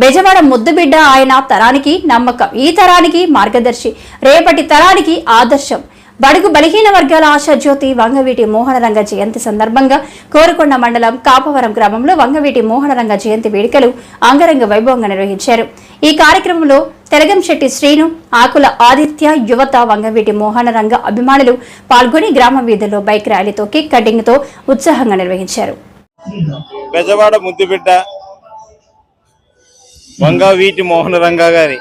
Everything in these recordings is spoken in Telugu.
బెజవాడ ముద్దుబిడ్డ ఆయన తరానికి నమ్మకం. ఈ తరానికి మార్గదర్శి. రేపటి తరానికి ఆదర్శం. బడుగు బలహీన వర్గాల ఆశాజ్యోతి వంగవీటి మోహనరంగ జయంతి సందర్భంగా కోరుకొండ మండలం కాపవరం గ్రామంలో వంగవీటి మోహనరంగ జయంతి వేడుకలు అంగరంగ వైభవంగా నిర్వహించారు. ఈ కార్యక్రమంలో తెలగంశెట్టి శ్రీను ఆకుల ఆదిత్య యువత వంగవీటి మోహనరంగ అభిమానులు పాల్గొని గ్రామ వీధుల్లో బైక్ ర్యాలీతో కేక్ కటింగ్తో ఉత్సాహంగా నిర్వహించారు. బెజవాడ ముద్దుబిడ్డ వంగ వీటి మోహన రంగా గారి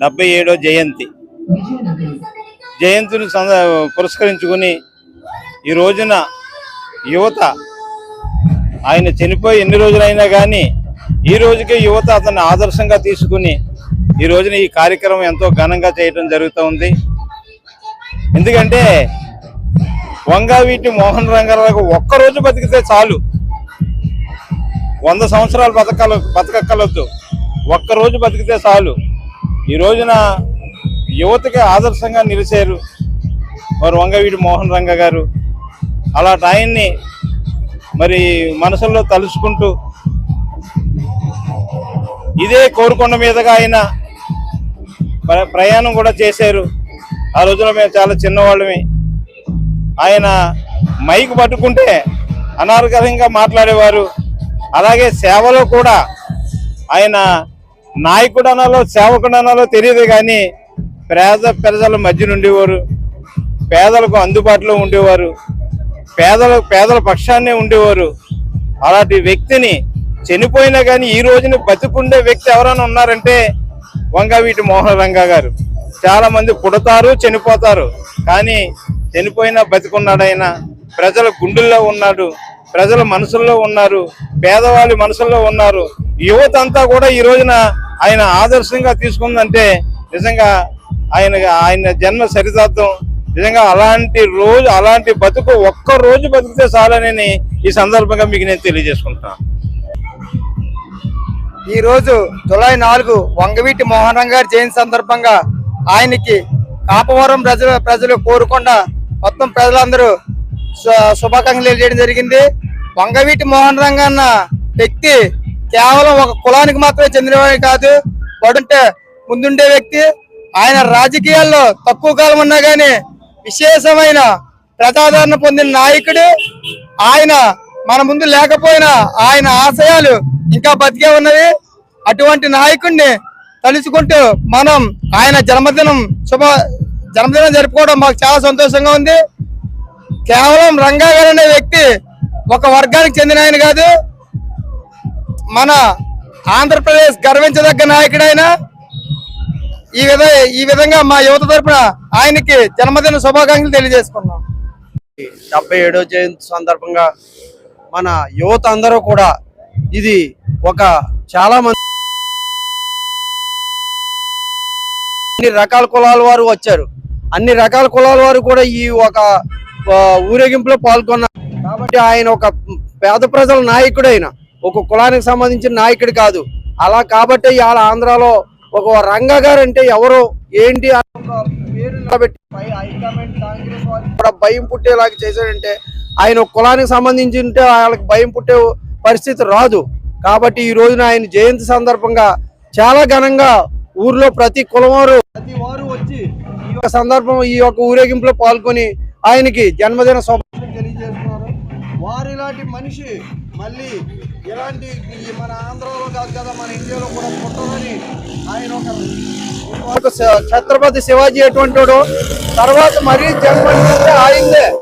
డెబ్బై ఏడో జయంతి. జయంతిని సంద పురస్కరించుకుని ఈ రోజున యువత ఆయన చనిపోయి ఎన్ని రోజులైనా కానీ ఈ రోజుకే యువత అతన్ని ఆదర్శంగా తీసుకుని ఈ రోజున ఈ కార్యక్రమం ఎంతో ఘనంగా చేయటం జరుగుతూ ఉంది. ఎందుకంటే వంగవీటి మోహన్ రంగారావు ఒక్కరోజు బతికితే చాలు. వంద సంవత్సరాలు బతకాల బతకక్కలొద్దు ఒక్కరోజు బతికితే చాలు. ఈ రోజున యువతకి ఆదర్శంగా నిలిచారు మరి వంగవీటి మోహన్ రంగ గారు. అలాంటి ఆయన్ని మరి మనసుల్లో తలుచుకుంటూ ఇదే కోరుకొండ మీదుగా ఆయన ప్రయాణం కూడా చేశారు. ఆ రోజున మేము చాలా చిన్నవాళ్ళమే. ఆయన మైక్ పట్టుకుంటే అనారోగ్యంగా మాట్లాడేవారు. అలాగే సేవలో కూడా ఆయన నాయకుడు అనాలో సేవకుడు అనాలో తెలియదు కానీ పేద ప్రజల మధ్య ఉండేవారు. పేదలకు అందుబాటులో ఉండేవారు. పేదల పేదల పక్షాన్నే ఉండేవారు. అలాంటి వ్యక్తిని చనిపోయినా కానీ ఈ రోజున బతుకుండే వ్యక్తి ఎవరైనా ఉన్నారంటే వంగవీటి మోహన రంగా గారు. చాలా మంది పుడతారు చనిపోతారు. కానీ చనిపోయినా బతుకున్నాడైనా ప్రజల గుండెల్లో ఉన్నాడు ప్రజల మనసుల్లో ఉన్నారు పేదవాళ్ళ మనసుల్లో ఉన్నారు. యువత అంతా కూడా ఈ రోజున ఆయన ఆదర్శంగా తీసుకుందంటే నిజంగా ఆయన ఆయన జన్మ సరితార్థం నిజంగా అలాంటి రోజు అలాంటి బతుకు ఒక్క రోజు బతికితే చాలనని ఈ సందర్భంగా మీకు నేను తెలియజేసుకుంటాను ఈ రోజు జులై నాలుగు వంగవీటి మోహన్ గారి జయంతి సందర్భంగా ఆయనకి కాపవరం ప్రజలు ప్రజలు కోరుకుండా మొత్తం ప్రజలందరూ శుభాకాంక్షలు చేయడం జరిగింది. వంగవీటి మోహన్ రంగ అన్న వ్యక్తి కేవలం ఒక కులానికి మాత్రమే చెందినవాడు కాదు వాడుంటే ముందుండే వ్యక్తి. ఆయన రాజకీయాల్లో తక్కువ కాలం ఉన్నా కానీ విశేషమైన ప్రజాదరణ పొందిన నాయకుడు. ఆయన మన ముందు లేకపోయినా ఆయన ఆశయాలు ఇంకా బతికే ఉన్నవి. అటువంటి నాయకుడిని తలుచుకుంటూ మనం ఆయన జన్మదినం శుభ జన్మదినం జరుపుకోవడం మాకు చాలా సంతోషంగా ఉంది. కేవలం రంగా గారు అనే వ్యక్తి ఒక వర్గానికి చెందిన ఆయన కాదు. మన ఆంధ్రప్రదేశ్ గర్వించదగ్గ నాయకుడైన ఈ విధ ఈ విధంగా మా యువత తరపున ఆయనకి జన్మదిన శుభాకాంక్షలు తెలియజేసుకున్నాం డెబ్బై ఏడో జయంతి సందర్భంగా మన యువత అందరూ కూడా ఇది ఒక చాలా మంది అన్ని రకాల కులాల వారు వచ్చారు. అన్ని రకాల కులాల వారు కూడా ఈ ఒక ఊరేగింపులో పాల్గొన్నారు కాబట్టి ఆయన ఒక పేద ప్రజల నాయకుడు ఆయన ఒక కులానికి సంబంధించిన నాయకుడు కాదు. అలా కాబట్టి ఇవాళ ఆంధ్రాలో ఒక రంగ గారు అంటే ఎవరు ఏంటి పేరు కూడా భయం పుట్టేలాగా చేశాడంటే ఆయన కులానికి సంబంధించి ఉంటే వాళ్ళకి భయం పుట్టే పరిస్థితి రాదు. కాబట్టి ఈ రోజున ఆయన జయంతి సందర్భంగా చాలా ఘనంగా ఊర్లో ప్రతి కులం వారు ప్రతి వారు వచ్చి ఈ యొక్క సందర్భం ఈ యొక్క ఊరేగింపులో పాల్గొని ఆయనకి జన్మదిన శుభాకాంక్షలు ఇలాంటి మనిషి మళ్ళీ ఇలాంటి మన ఆంధ్రలో కాదు కదా మన ఇండియాలో కూడా పుట్టదని ఆయన ఒక ఛత్రపతి శివాజీ ఎటువంటి తర్వాత మరీ జన్మ ఆయనదే